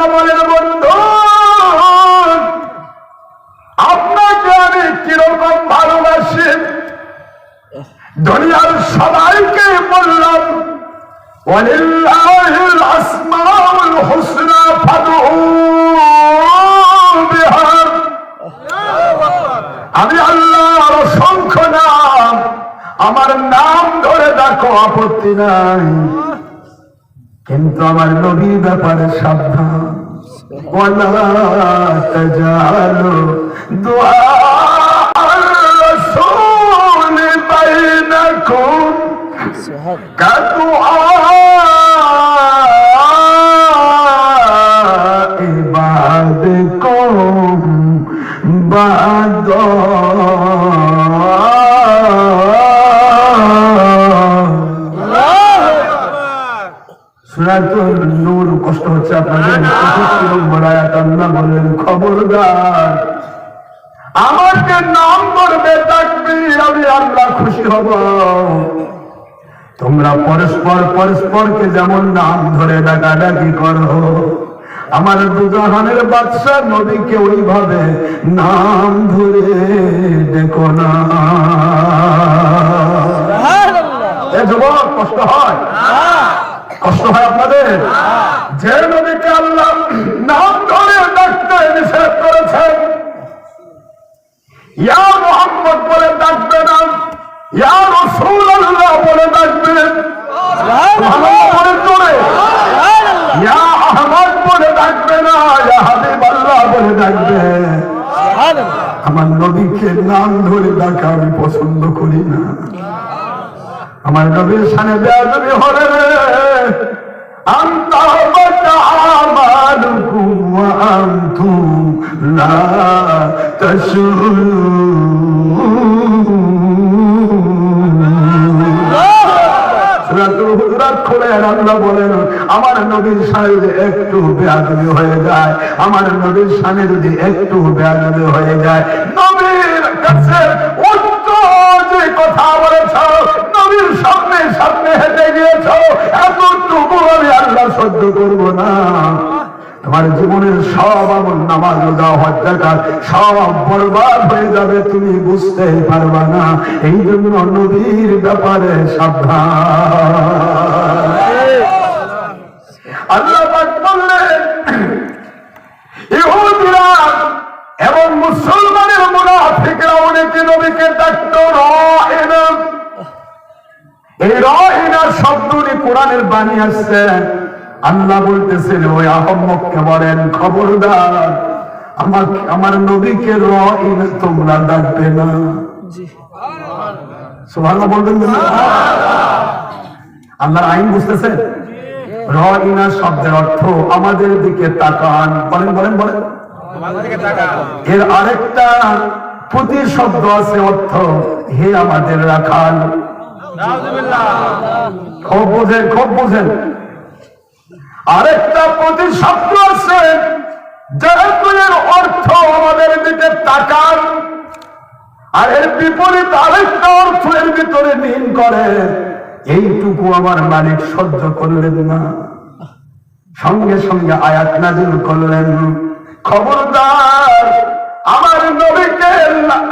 আল্লাহ বলেন বন্ধু আপনাকে আমি কিরকম ভালোবাসি দুনিয়ার সবাইকে বললাম ولله الأسماء الحسنى فادعوه بها আমি আল্লাহর অসংখ্য নাম আমার নাম ধরে দেখো আপত্তি নাই কিন্তু আমার নবীর ব্যাপারে সাবধান ওয়ালা তাজালু দুআ আর-রাসূল বাইনাকুম كدعاء بعدكم সুরাতুল নূর কষ্ট হচ্ছে আপনাদের পঁচিশ নম্বর আয়াত আল্লাহ বলেন খবরদার। আমাকে নাম করবে ডাকবি আমি আল্লাহ খুশি হব। তোমরা পরস্পর পরস্পরকে যেমন নাম ধরে ডাকাডাকি করো আমার দুজাহানের বাদশাহ নবীকে ওইভাবে নাম ধরে দেখো না। যুবক কষ্ট হয়? কষ্ট হয় আপনাদের? যে নবীকে আল্লাহ ধরে ডাকতে নিষেধ করেছেন ইয়া মোহাম্মদ বলে ডাকবে না ইয়া রসুল আল্লাহ বলে ডাকবে আমার নবীকে নাম ধরে ডাকা আমি পছন্দ করি না। আমার নবীর সামনে দেয়া নবী হলে আন্তা وأنتم لا বলেন আমার নবীর সামনে যদি একটু বেয়াদবি হয়ে যায় আমার নবীর সামনে যদি একটু বেয়াদবি হয়ে যায় নবীর কাছে উচ্চ যে কথা বলেছ নবীর সামনে সামনে হেঁটে গিয়েছ এতটুকু আমি আল্লাহ সহ্য করব না তোমার জীবনের সব আমল নামাজ রোজা হজ্জাকার সব বরবাদ হয়ে যাবে, তুমি বুঝতেই পারবা না। এই জন্য নবীর ব্যাপারে সাবধান। এবং মুসলমানের অনেকে নবীকে এই রাহিনা শব্দটি কোরআনের বাণী আসছে। আল্লাহ বলতেছেন ওই আহম্মককে বলেন খবরদার আমার আমার নবীকে রাহিনা তোমরা ডাকবে না। সুবহানাল্লাহ বলবেন না? আল্লাহর আইন বুঝতেছেন? রাহিনা শব্দের অর্থ আমাদের দিকে তাকান। বলেন বলেন বলেন। এর আরেকটা প্রতি শব্দ আছে অর্থ হে আমাদের রাখাল। খুব বোঝেন খুব বোঝেন। আরেকটা প্রতি শব্দ আছে এর অর্থ আমাদের দিকে তাকান। আর এর বিপরীত আরেকটা অর্থ এর ভিতরে নীল করে, এইটুকু আমার মালিক সহ্য করলেন না। সঙ্গে সঙ্গে আয়াত নাজিল করলেন, খবরদার, আমার নবীকে লা-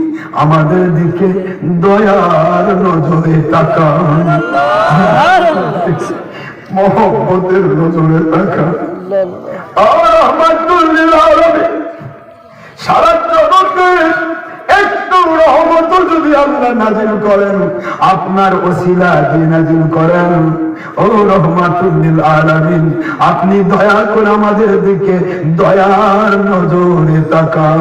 আমাদের দিকে দয়ার নজরে তাকান। মোহাম্মদের নজরে তাকান। আর সারা আপনার ওসিলা দিয়ে নাজিল করেন। ও রহমাতুল্লিল আলামিন আপনি দয়া করে আমাদের দিকে দয়ার নজরে তাকান।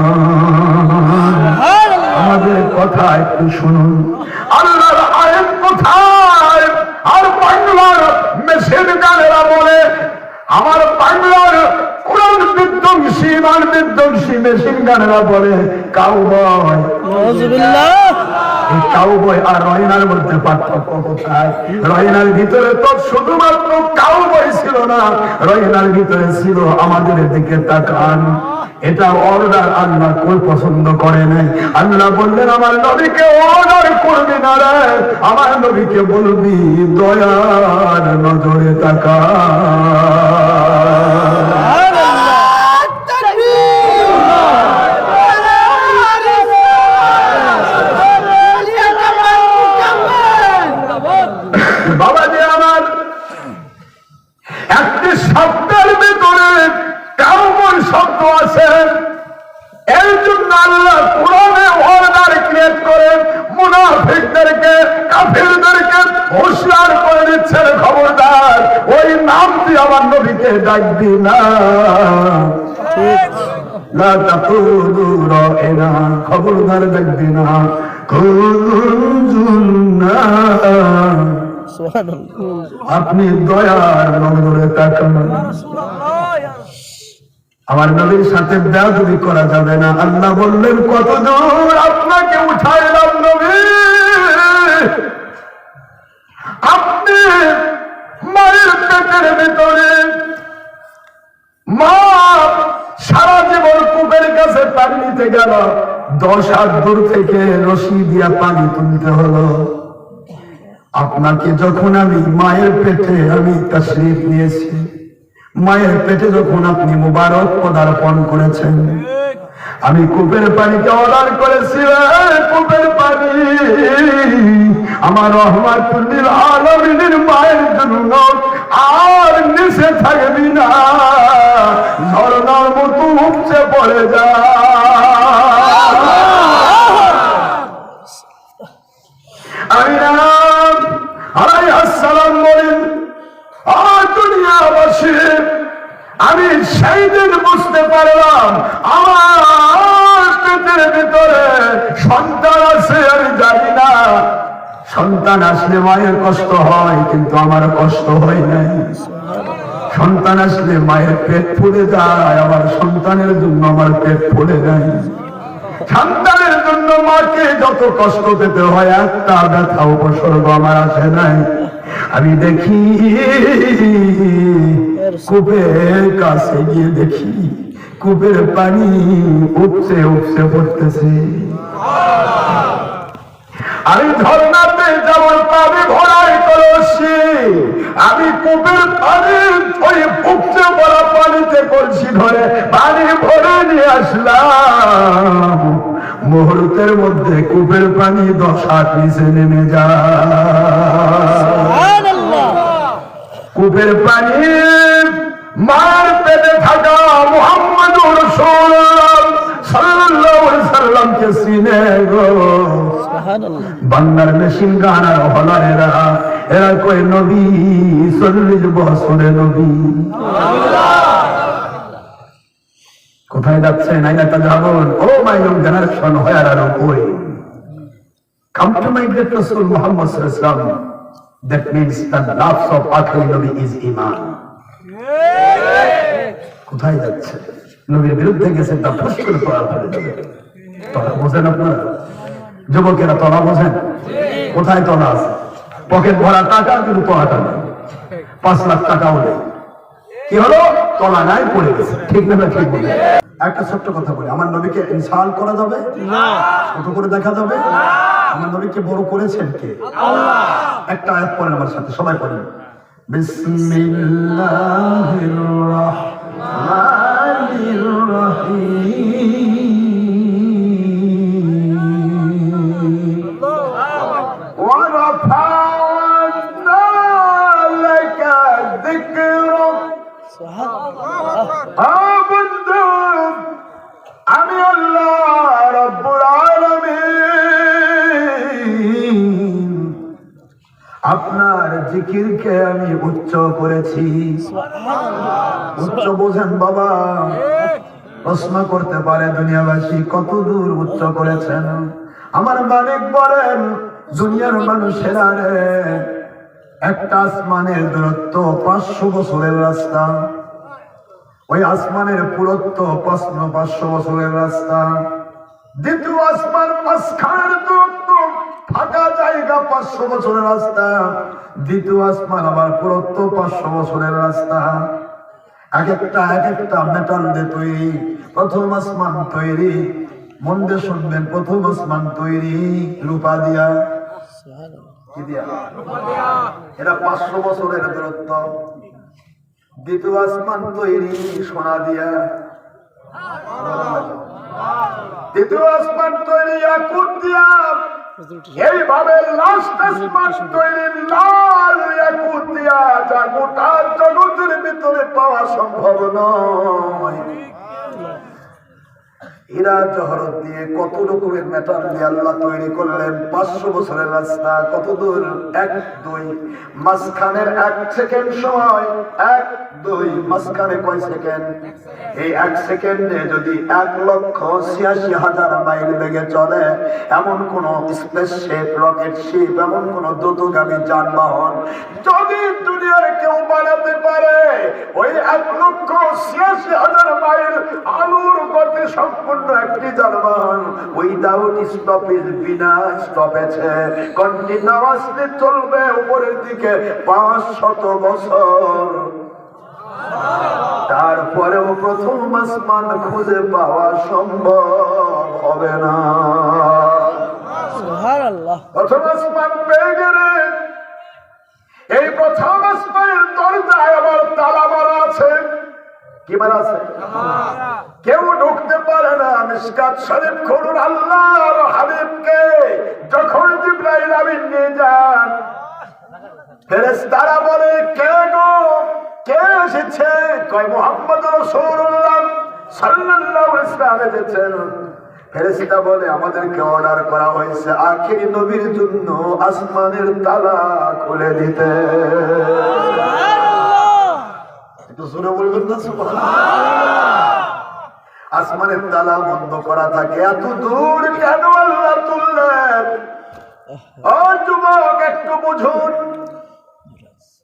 আমাদের কথা একটু শুনুন। আল্লাহর আয়ের কোথায়? আর বাংলার মেশিন বলে আমার বাংলার কোরআন বিধ্বংসী ইমান বিধ্বংসী মেশিন গানেরা বলে কাউবয় কাউবয় আর রয়নার মধ্যে পার্থক্য কোথায়? রয়নার ভিতরে তো শুধুমাত্র কাউবয় ছিল না রয়নার ভিতরে ছিল আমাদের দিকে তাকান। এটা অর্ডার আল্লাহ কই পছন্দ করে নাই। আল্লাহ বললেন আমার নবীকে অর্ডার করবি না রে আমার নবীকে বলবি দয়ার নজরে তাকা ডাকবি না। লা তাকুলু রাইনা খবরদার ডাকবি না। আপনি দয়ার নজরে তাকান। আমার নবীর সাথে বেয়াদবি করা যাবে না। আল্লাহ বললেন কত দূর আপনাকে উঠাইলাম নবী। আপনি মায়ের পেটের ভিতরে মা সারা জীবন কূপের কাছে পানি নিতে গেল। দশ হাত দূর থেকে রশি দিয়া পানি তুলতে হলো। আপনাকে যখন আমি মায়ের পেটে আমি তশরিফ নিয়েছি, মায়ের পেটে যখন আপনি মুবারক পদার্পণ করেছেন, আমি কূপের পানিকে অর্ডার করেছি কূপের পানি। আমার রহমাতুল্লিল আলমিনের মায়ের জন্য আর নিচে থাকবি না। ঝর্ণার মতো উপচে পড়ে যা আমি বলেন আমি সেই দিন বুঝতে পারলাম, আমার ভিতরে সন্তান আছে, আমি জানি না। সন্তান আসলে মায়ের কষ্ট হয়, কিন্তু আমার কষ্ট হয় নাই। সন্তান আসলে মায়ের পেট ফুলে যায় আমার সন্তানের জন্য আমার পেট ফুলে যায়। সন্তানের জন্য মাকে যত কষ্ট পেতে হয়, একটা ব্যথা উপসর্গ আমার আসে নাই। আমি দেখি, কূপের কাছে গিয়ে দেখি, কূপের পানি উপচে উপচে পড়তেছে। আমি ঝর্ণাতে যেমন পানি ভরাই করেছি আমি কূপের পানি ওই উপচে পড়া পানিতে কলসি ধরে পানি ভরে নিয়ে আসলাম। মুহূর্তের মধ্যে কূপের পানি দশ হাত নিচে নেমে যায়। কূপের পানি মার পেটে থাকা মোহাম্মদ সাল্লামকে চিনে গো বাংলার মেশিন গানার হলো এরা এরা কই নবী চল্লিশ বছরে নবী কোথায় যাচ্ছে নাই একটা যাবন ও my young generation where are ওই come to my great Rasul Muhammad sallallahu that means the loves of Akhir Nabi is iman কোথায় যাচ্ছে নবীর বিরুদ্ধে গেছে তা ফুস করে তোলা ফেলে যাবে তলা বোঝেন আপনারা? যুবকেরা তলা বোঝেন? কোথায় তলা আছে? পকেট ভরা টাকা কিন্তু তলাটা নেই। পাঁচ লাখ টাকাও নেই। কি হলো? তলা নাই পড়ে গেছে। ঠিক না ঠিক বলে? একটা ছোট্ট কথা বলি। আমার নবীকে ইনসাল করা যাবে? না। ছোট করে দেখা যাবে? আমার নবীকে বড় করেছেন কে? একটা আয়াত পড়েন আমার সাথে সবাই পড়েন। বিসমিল্লাহির রাহমানির রাহিম। আপনার জিকিরকে আমি উচ্চ করেছি। উচ্চ বোঝেন বাবা। প্রশ্ন করতে পারে দুনিয়াবাসী কত দূর উচ্চ করেছেন? আমার মালিক বলেন দুনিয়ার মানুষেরা রে একটা আসমানের দূরত্ব পাঁচশো বছরের রাস্তা। ওই আসমানের পুরত্ব প্রশ্ন পাঁচশো বছরের রাস্তা। দ্বিতীয় আসমান মাঝখানের দূরত্ব পাঁচশো বছরের রাস্তা, দ্বিতীয় আসমান আবার পুরত্ব পাঁচশো বছরের রাস্তা। এক একটা এক একটা মেটাল দিয়ে তৈরি, প্রথম আসমান তৈরি। মন দিয়ে শুনবেন, প্রথম আসমান তৈরি। রূপা দিয়া। এটা পাঁচশো বছরের দূরত্ব। দ্বিতীয় আসমান তৈরি, সোনা দিয়া। দ্বিতীয় আসমান তৈরি আকুট দিয়া। এইভাবে লাল দিয়া যা গোটা জগতের ভিতরে পাওয়া সম্ভব নয়। হীরা জহরত দিয়ে কত রকমের মেটাল দিয়ে আল্লাহ তৈরি করলেন? পাঁচশো বছরের রাস্তা, কত দূর? এক, দুই। মাঝখানের এক সেকেন্ড সময়, এক, দুই। মাঝখানে কয় সেকেন্ড? এই এক সেকেন্ডে যদি এক লক্ষ ছিয়াশি হাজার মাইল বেগে চলে, এমন কোন স্পেসশিপ রকেট শিপ এমন কোন দ্রুতগামী যানবাহন যদি দুনিয়ার কেউ বানাতে পারে, ওই এক লক্ষ ছিয়াশি হাজার মাইল আলুর গতি সম্পূর্ণ একটি যানবাহন উইদাউট স্টপেজ বিনা স্টপেজে কন্টিনিউয়াসলি চলবে উপরের দিকে পাঁচ শত বছর। তারপরেও প্রথম আসমান খুঁজে পাওয়া সম্ভব হবে না। প্রথম আসমান পেয়ে গেলে এই প্রথম আসমানের দরজায় আবার তালা মারা আছে। কেউ ঢুকতে পারে না মিসকাত শরীফ আল্লাহর হাবিবকে, যখন আমিন নিয়ে যান। বলে কে গো কে এসেছে? কয়, মোহাম্মদ রাসূলুল্লাহ সাল্লাল্লাহু আলাইহি এসেছেন। ফেরেশতা বলে, আমাদেরকে অর্ডার করা হয়েছে। আখিরি নবীর জন্য আসমানের তালা খুলে দিতে। জোরে বলবেন না আসমানের তালা বন্ধ করা থাকে। এত দূর কেন আল্লাহ তুললেন? ও যুবক একটু বুঝুন।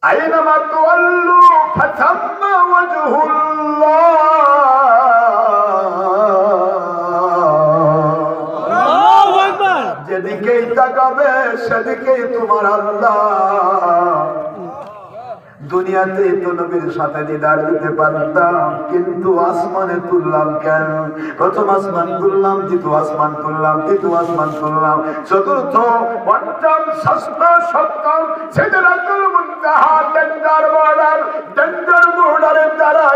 আইনামা তুআল্লু ফাতাম্মা ওয়াজহুল্লাহ। যেদিকেই তাকাবে সেদিকেই তোমার আল্লাহ। দুনিয়াতে তো নবীর সাথে দিদার দিতে পারতাম, কিন্তু আসমানে তুললাম কেন? প্রথম আসমান তুললাম, দ্বিতীয় আসমান তুললাম, তৃতীয় আসমান তুললাম। চতুর্থ, পঞ্চম, ষষ্ঠ, সপ্তম Sidratul Muntaha danger border danger বর্ডারের দ্বারা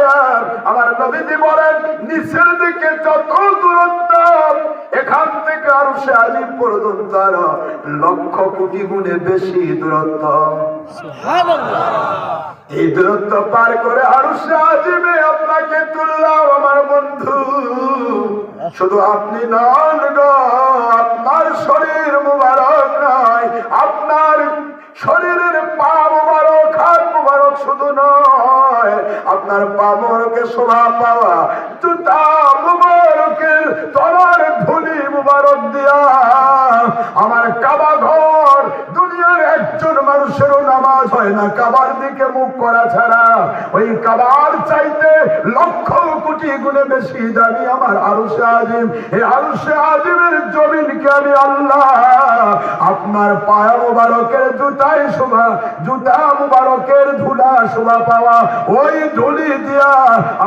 আমার নবীজি বলেন, নিচের দিকে যত দূরত্ব এখান থেকে আরও সে আজিম পর্যন্ত আরও লক্ষ কোটি গুণে বেশি দূরত্ব। এই দূরত্ব পার করে আরও সে আজিমে আপনাকে তুললাম আমার বন্ধু। শুধু আপনি নন আপনার শরীর মুবারক নয় আপনার শরীরের পা নয় আপনার পা মুবারকের শোভা পাওয়া, জুতা মুবারকের তলার ধুলি মুবারক দিয়া আমার কাবা ঘর একজন মানুষেরও নামাজ হয় না। কাবার দিকে মুখ করা ছাড়া। ওই কাবার চাইতে লক্ষ কোটি গুণে বেশি দামি আমার আরুষে আজিম। এই আরুষে আজিমের জমিনকে আমি আল্লাহ আপনার পায়া মুবারকের জুতায় শোভা, জুতা মুবারকের ধুলা শোভা পাওয়া, ওই ধুলি দিয়া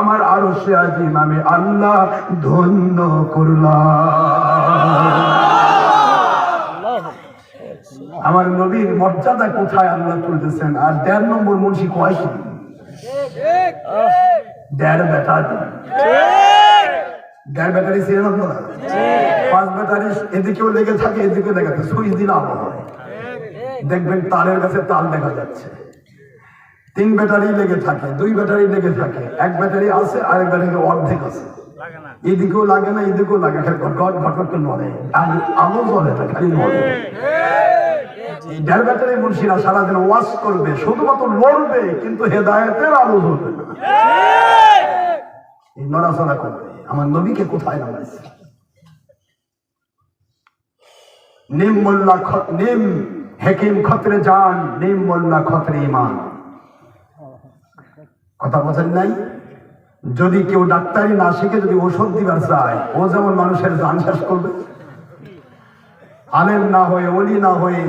আমার আরুষে আজিম আমি আল্লাহ ধন্য করলাম। আমার নবীর মর্যাদা কোথায় আল্লাহ তুলতেছেন? আর দেড় নম্বর মুন্সি কয় কি? দেড় দেড় ব্যাটারি পাঁচ ব্যাটারি এদিকেও লেগে থাকে থাকে। সুইচ দিলে আলো হয়। দেখবেন তারের কাছে তার দেখা যাচ্ছে। তিন ব্যাটারি লেগে থাকে, দুই ব্যাটারি লেগে থাকে। এক ব্যাটারি আছে ব্যাটারি অর্ধেক আছে। এদিকেও লাগে না, এদিকেও লাগে ঘট নড়ে। আলো খালি নড়ে। মুন্সিরা সারাদিন ওয়াজ করবে শুধুমাত্র লড়বে কিন্তু হেদায়েতের আলো এই নড়াচড়া করবে। আমার নবীকে কোথায় নামাইছে? নিম মোল্লা নিম হেকিম খতরে যান নিম মোল্লা খতরে ইমান কথা বোঝেন নাই? যদি কেউ ডাক্তারি না শিখে যদি ওষুধ দিবার চায় ও যেমন মানুষের জান শেষ করবে। আলেম না হয়ে অলি না হয়ে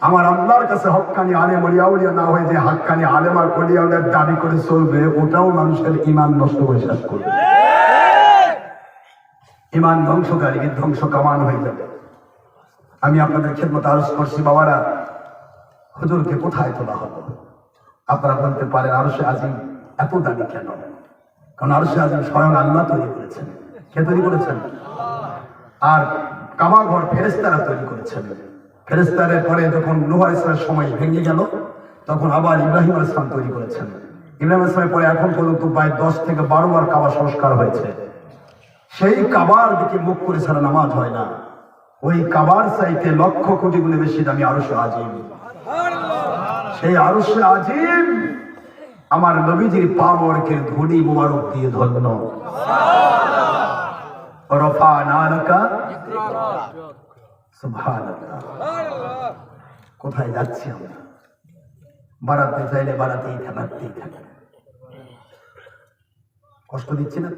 আমার আল্লাহর কাছে হকানি আলেম, অলিয়া উলিয়া না হয়ে যে হাক্কানি আলেম আর অলিয়াউলিয়ার দাবি করে চলবে, ওটাও মানুষের ইমান নষ্ট করে শেষ করবে। ইমান ধ্বংসকারী ধ্বংস কামান হয়ে যাবে। আমি আপনাদের খেদমত আরজ করছি বাবারা, হুজুরকে কোথায় তোলা হলো আপনারা বলতে পারেন আরও সে আজিম এত দাবি কেন? কারণ আরও সে আজিম স্বয়ং আল্লাহ তৈরি করেছেন। কে তৈরি করেছেন? আর কাবা ঘর ফেরেস্তারা তৈরি করেছেন। ফেরেস্তারের পরে যখন নোহা ইসলামের সময় ভেঙে গেল তখন আবার ইব্রাহিম আল ইসলাম তৈরি করেছেন। ইব্রাহিম ইসলামের পরে এখন পর্যন্ত প্রায় দশ থেকে বারো বার কাবা সংস্কার হয়েছে। সেই কাবার দিকে মুখ করে ছাড়া নামাজ হয় না। ওই কাবার চাইতে লক্ষ কোটি গুণে বেশি দামি আরও আজিম। সেই আরও আজিম আমার নবীজির পাবরকে ধুলি মুবারক দিয়ে ধন্য। রফা নালকা কোথায় যাচ্ছি আমরা? বাড়াতে চাইলে বাড়াতেই থাকতেই থাকে কষ্ট দিচ্ছি না।